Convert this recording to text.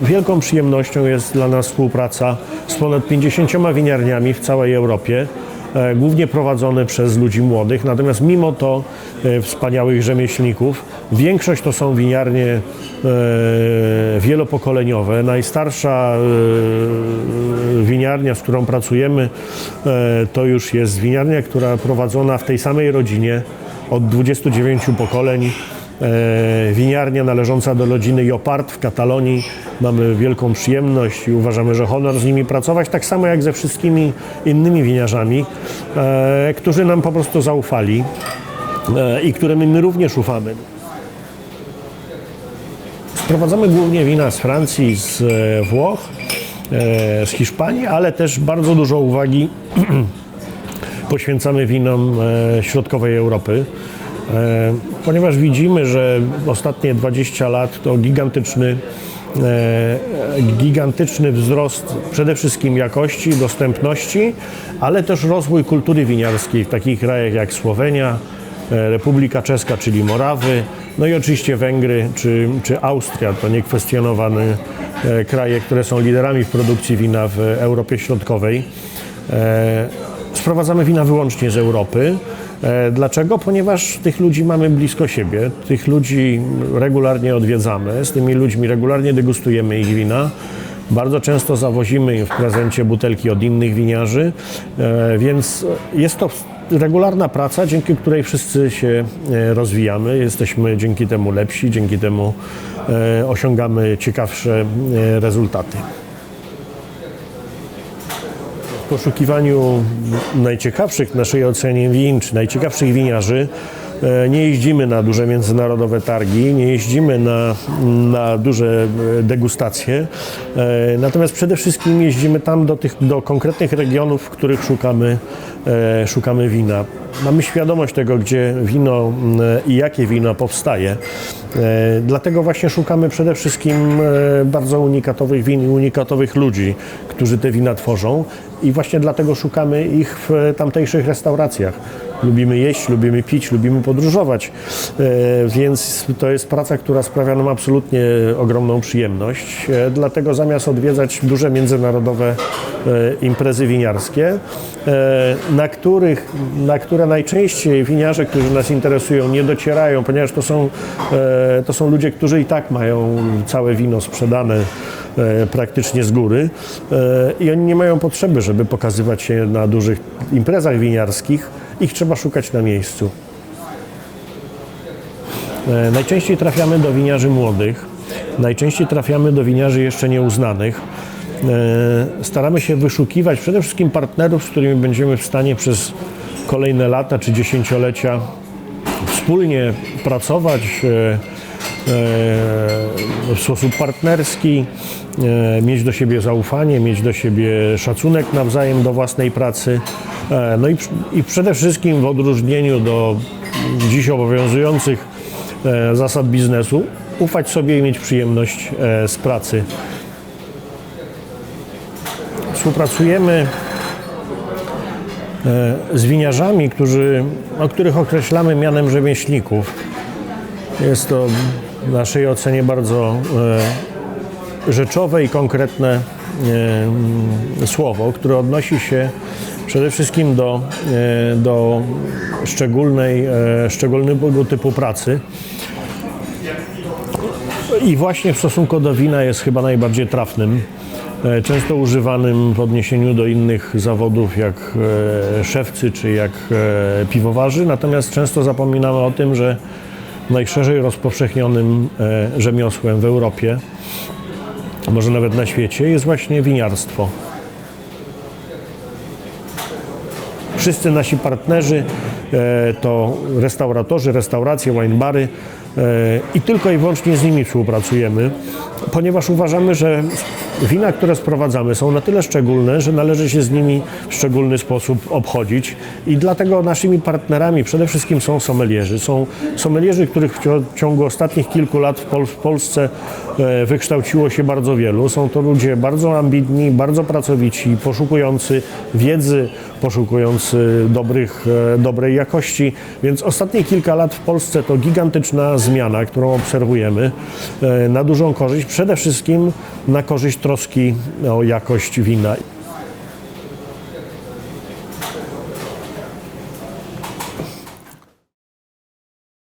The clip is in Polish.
Wielką przyjemnością jest dla nas współpraca z ponad 50 winiarniami w całej Europie, e, głównie prowadzone przez ludzi młodych, natomiast mimo to e, wspaniałych rzemieślników. Większość to są winiarnie wielopokoleniowe. Najstarsza e, winiarnia, z którą pracujemy, e, to już jest winiarnia, która prowadzona w tej samej rodzinie od 29 pokoleń. E, winiarnia należąca do rodziny Jopard w Katalonii. Mamy wielką przyjemność i uważamy, że honor z nimi pracować, tak samo jak ze wszystkimi innymi winiarzami, e, którzy nam po prostu zaufali e, i którym my również ufamy. Sprowadzamy głównie wina z Francji, z e, Włoch, e, z Hiszpanii, ale też bardzo dużo uwagi poświęcamy winom e, środkowej Europy, ponieważ widzimy, że ostatnie 20 lat to gigantyczny, gigantyczny wzrost przede wszystkim jakości, dostępności, ale też rozwój kultury winiarskiej w takich krajach jak Słowenia, Republika Czeska, czyli Morawy, no i oczywiście Węgry czy, czy Austria, to niekwestionowane e, kraje, które są liderami w produkcji wina w Europie Środkowej. E, Sprowadzamy wina wyłącznie z Europy. E, Dlaczego? Ponieważ tych ludzi mamy blisko siebie, tych ludzi regularnie odwiedzamy, z tymi ludźmi regularnie degustujemy ich wina. Bardzo często zawozimy im w prezencie butelki od innych winiarzy, e, więc jest to regularna praca, dzięki której wszyscy się e, rozwijamy. Jesteśmy dzięki temu lepsi, dzięki temu e, osiągamy ciekawsze e, rezultaty w poszukiwaniu najciekawszych w naszej ocenie win, czy najciekawszych winiarzy, nie jeździmy na duże międzynarodowe targi, nie jeździmy na, na duże degustacje, natomiast przede wszystkim jeździmy tam do, tych, do konkretnych regionów, w których szukamy, szukamy wina. Mamy świadomość tego, gdzie wino i jakie wino powstaje. E, Dlatego właśnie szukamy przede wszystkim e, bardzo unikatowych win i unikatowych ludzi, którzy te wina tworzą i właśnie dlatego szukamy ich w tamtejszych restauracjach. Lubimy jeść, lubimy pić, lubimy podróżować, e, więc to jest praca, która sprawia nam absolutnie ogromną przyjemność. E, Dlatego zamiast odwiedzać duże międzynarodowe e, imprezy winiarskie, e, na, których, na które najczęściej winiarze, którzy nas interesują, nie docierają, ponieważ to są, e, to są ludzie, którzy i tak mają całe wino sprzedane e, praktycznie z góry e, i oni nie mają potrzeby, żeby pokazywać się na dużych imprezach winiarskich. Ich trzeba szukać na miejscu. Najczęściej trafiamy do winiarzy młodych, najczęściej trafiamy do winiarzy jeszcze nieuznanych. E, Staramy się wyszukiwać przede wszystkim partnerów, z którymi będziemy w stanie przez kolejne lata czy dziesięciolecia wspólnie pracować e, e, w sposób partnerski, mieć do siebie zaufanie, mieć do siebie szacunek nawzajem do własnej pracy. No i, i przede wszystkim w odróżnieniu do dziś obowiązujących zasad biznesu, ufać sobie i mieć przyjemność z pracy. Współpracujemy e, z winiarzami, którzy, o których określamy mianem rzemieślników. Jest to w naszej ocenie bardzo e, rzeczowe i konkretne e, mm, słowo, które odnosi się przede wszystkim do, do szczególnej, szczególnego typu pracy. I właśnie w stosunku do wina jest chyba najbardziej trafnym, często używanym w odniesieniu do innych zawodów jak e, szewcy czy jak e, piwowarzy, natomiast często zapominamy o tym, że najszerzej rozpowszechnionym e, rzemiosłem w Europie, może nawet na świecie, jest właśnie winiarstwo. Wszyscy nasi partnerzy e, to restauratorzy, restauracje, winebary e, i tylko i wyłącznie z nimi współpracujemy, ponieważ uważamy, że wina, które sprowadzamy są na tyle szczególne, że należy się z nimi w szczególny sposób obchodzić i dlatego naszymi partnerami przede wszystkim są sommelierzy. Są sommelierzy, których w ciągu ostatnich kilku lat w, Pol- w Polsce e, wykształciło się bardzo wielu. Są to ludzie bardzo ambitni, bardzo pracowici, poszukujący wiedzy, poszukujący dobrych, e, dobrej jakości. Więc ostatnie kilka lat w Polsce to gigantyczna zmiana, którą obserwujemy e, na dużą korzyść, przede wszystkim na korzyść troski o jakość wina.